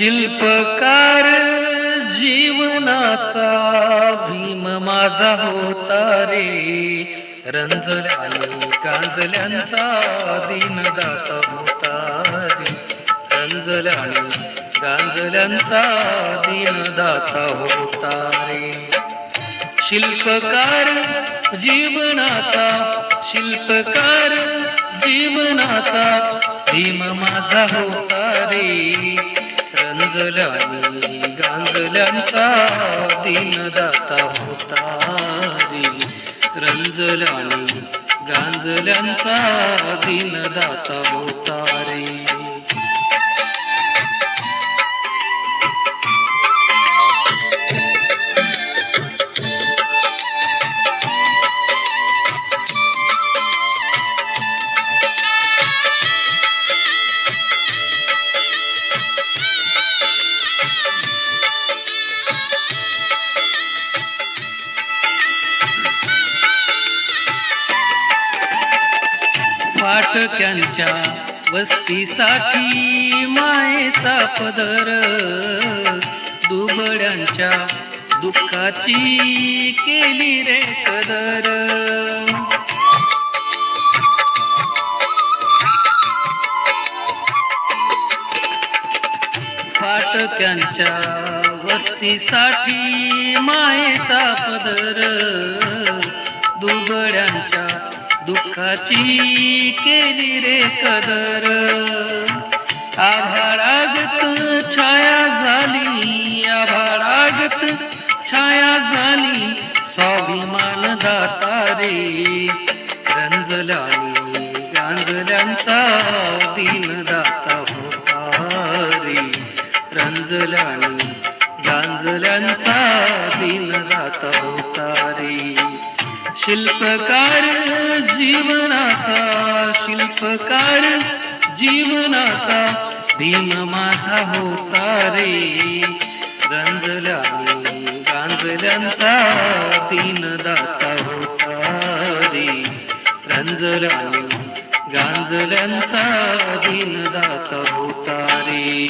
शिल्पकार जीवनाचा भीम माझा होता रे. रंजल्याने गांजल्यांचा दिनदाता होता रे. रंजल्याने गांजल्यांचा दिनदाता होता रे. शिल्पकार जीवनाचा शिल्पकार जीवनाचा भीम माझा होता रे. गांजल्यानी गांजल्यांचा दिनदाता होता रे. रंजल्यानी गांजल्यांचा दिनदाता होता रे. फाटक्यांच्या वस्तीसाठी मायेचा पदर. दुबड्यांच्या दुःखाची केली रे कदर. फाटक्यांच्या वस्तीसाठी मायेचा पदर. दुबड्या सुखाची केली रे कदर. आभाळागत छाया झाली आभाळागत छाया झाली स्वाभिमान दाता रे. रंजल्याने गांजल्यांचा दीनदाता होता रे. रंजल्याने गांजल्यांचा दीनदाता होता रे. शिल्पकार जीवनाचा शिल्पकार जीवनाचा भीम माझा होता रे. रंजल्याने गांजल्यांचा दीनदाता होता रे. रंजल्याने गांजल्यांचा दीनदाता होता रे.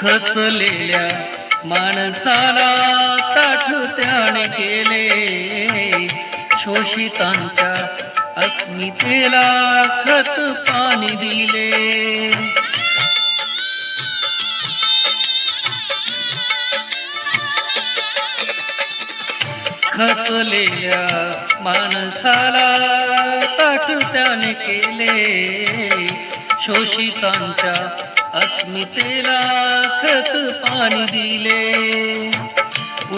खचलेल्या माणसाला ताठ त्याने केले. शोषितांच्या अस्मितेला खत पाणी दिले. खचलेल्या माणसाला ताठ त्याने केले. शोषितांच्या अस्मितेला खत पाणी दिले.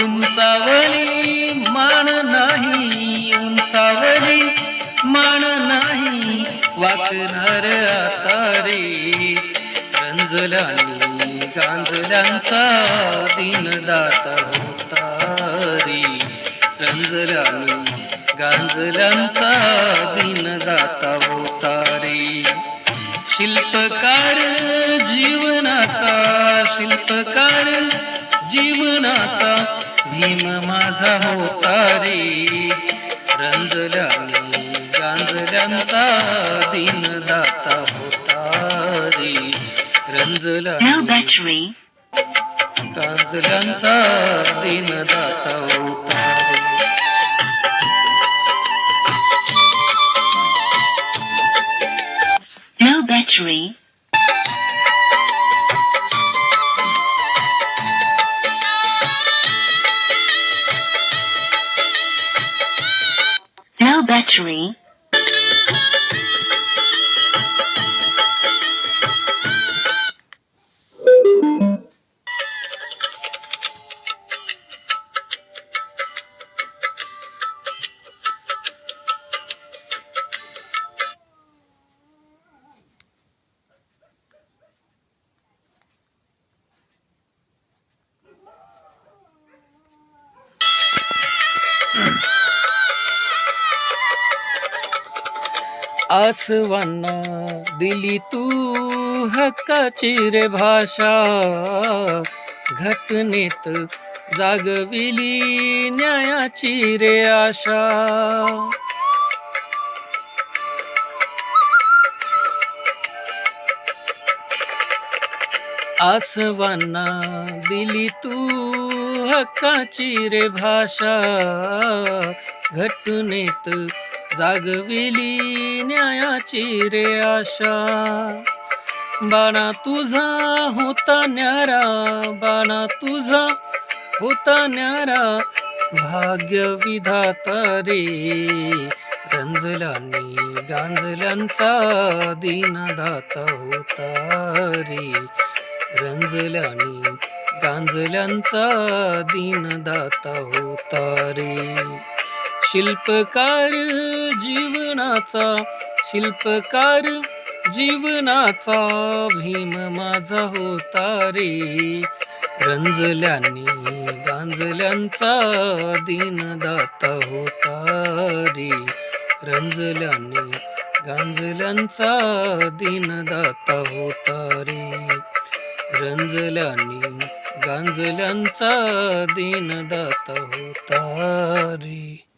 उंचावली मान नाही उंचावली मान नाही. वाकणार आता रे. रंजल्याने गांजल्यांचा दीनदाता होता रे. रंजलानी गांजल्यांचा दीनदाता होता रे. शिल्पकार शिल्पकार जीवनाचा भीम माझा होता रे. रंजल्याने गांजल्यांचा दीनदाता होता रे. battery. गांजल्यांचा दीनदाता होता रे. आसवांना दिली तू हक्काची रे भाषा. घटनेत जागविली न्यायाची रे आशा. आसवांना दिली तू हक्काची रे भाषा. घटनेत जागविली न्यायाची रे आशा. बाणा तुझा होता न्यारा बाणा तुझा होता न्यारा. भाग्य विधाता रे रंजलांनी गांजल्यांचा दीनदाता होता रे. रंजलानी गांजल्यांचा दीनदाता होता रे. शिल्पकार जीवनाचा शिल्पकार जीवनाचा भीम माझा होता रे. रंजल्याने गांजल्यांचा दिनदाता होता रे. रंजल्याने गांजल्यांचा दिनदाता होता रे. रंजल्याने गांजल्यांचा दिनदाता होता रे.